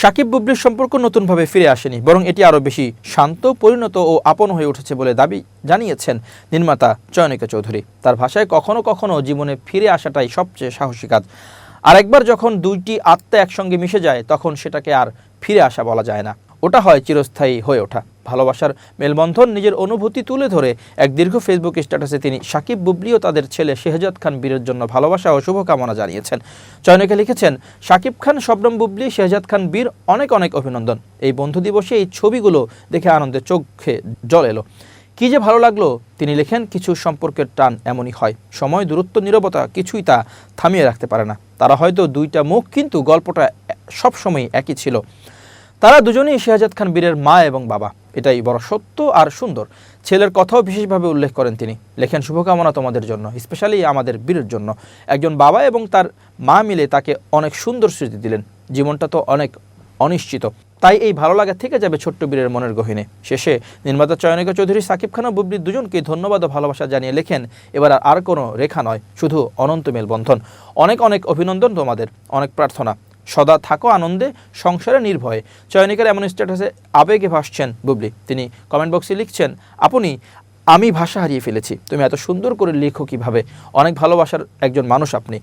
সাকিব বুবলির সম্পর্ক নতুনভাবে ফিরে আসেনি, বরং এটি আরও বেশি শান্ত, পরিণত ও আপন হয়ে উঠেছে বলে দাবি জানিয়েছেন নির্মাতা চয়নিকা চৌধুরী। তার ভাষায় কখনো কখনো জীবনে ফিরে আসাটাই সবচেয়ে সাহসী কাজ। আরেকবার যখন দুইটি আত্মা একসঙ্গে মিশে যায়, তখন সেটাকে আর ফিরে আসা বলা যায় না। ওটা হয় চিরস্থায়ী হয়ে ওঠা। ভালোবাসার মেলবন্ধন নিজের অনুভূতি তুলে ধরে। এক দীর্ঘ ফেসবুক স্ট্যাটাসে তিনি সাকিব বুবলি ও তাদের ছেলে শেহজাদ খান বীরের জন্য ভালোবাসা ও শুভকামনা জানিয়েছেন। চয়নকে লিখেছেন, সাকিব খান, শবনম বুবলি, শেহজাদ খান, বীর অনেক অনেক অভিনন্দন। এই বন্ধু দিবসে এই ছবিগুলো দেখে আনন্দে চোখে জল এলো। কি যে ভালো লাগল। তিনি লেখেন, কিছু সম্পর্কের টান এমনই হয়। সময়, দূরত্ব, নীরবতা কিছুই তা থামিয়ে রাখতে পারে না। তারা হয়তো দুইটা মুখ, কিন্তু গল্পটা সবসময় একই ছিল। তারা দুজনেই শেহজাদ খান, বীরের মা এবং বাবা। এটাই বড় সত্য আর সুন্দর। ছেলের কথাও বিশেষভাবে উল্লেখ করেন তিনি। লেখেন, শুভকামনা তোমাদের জন্য, স্পেশালি আমাদের বীরের জন্য। একজন বাবা এবং তার মা মিলে তাকে অনেক সুন্দর স্মৃতি দিলেন। জীবনটা তো অনেক অনিশ্চিত। তাই এই ভালো লাগা থেকে যাবে ছোট্ট বীরের মনের গহিনে। শেষে নির্মাতা চয়নিকা চৌধুরী, সাকিব খান ও বুবলির দুজনকে ধন্যবাদ ও ভালোবাসা জানিয়ে লেখেন, এবার আর কোনো রেখা নয়, শুধু অনন্ত মেলবন্ধন। অনেক অনেক অভিনন্দন তোমাদের, অনেক প্রার্থনা। সদা থাকো, আনন্দে, সংসারে নির্ভয়ে। চয়নিকার এমন স্ট্যাটাসে আবেগে ভাসছেন বুবলি। তিনি কমেন্ট বক্সে লিখছেন, আপনি, আমি ভাষা হারিয়ে ফেলেছি। তুমি এত সুন্দর করে লেখো কীভাবে? অনেক ভালোবাসার একজন মানুষ আপনি।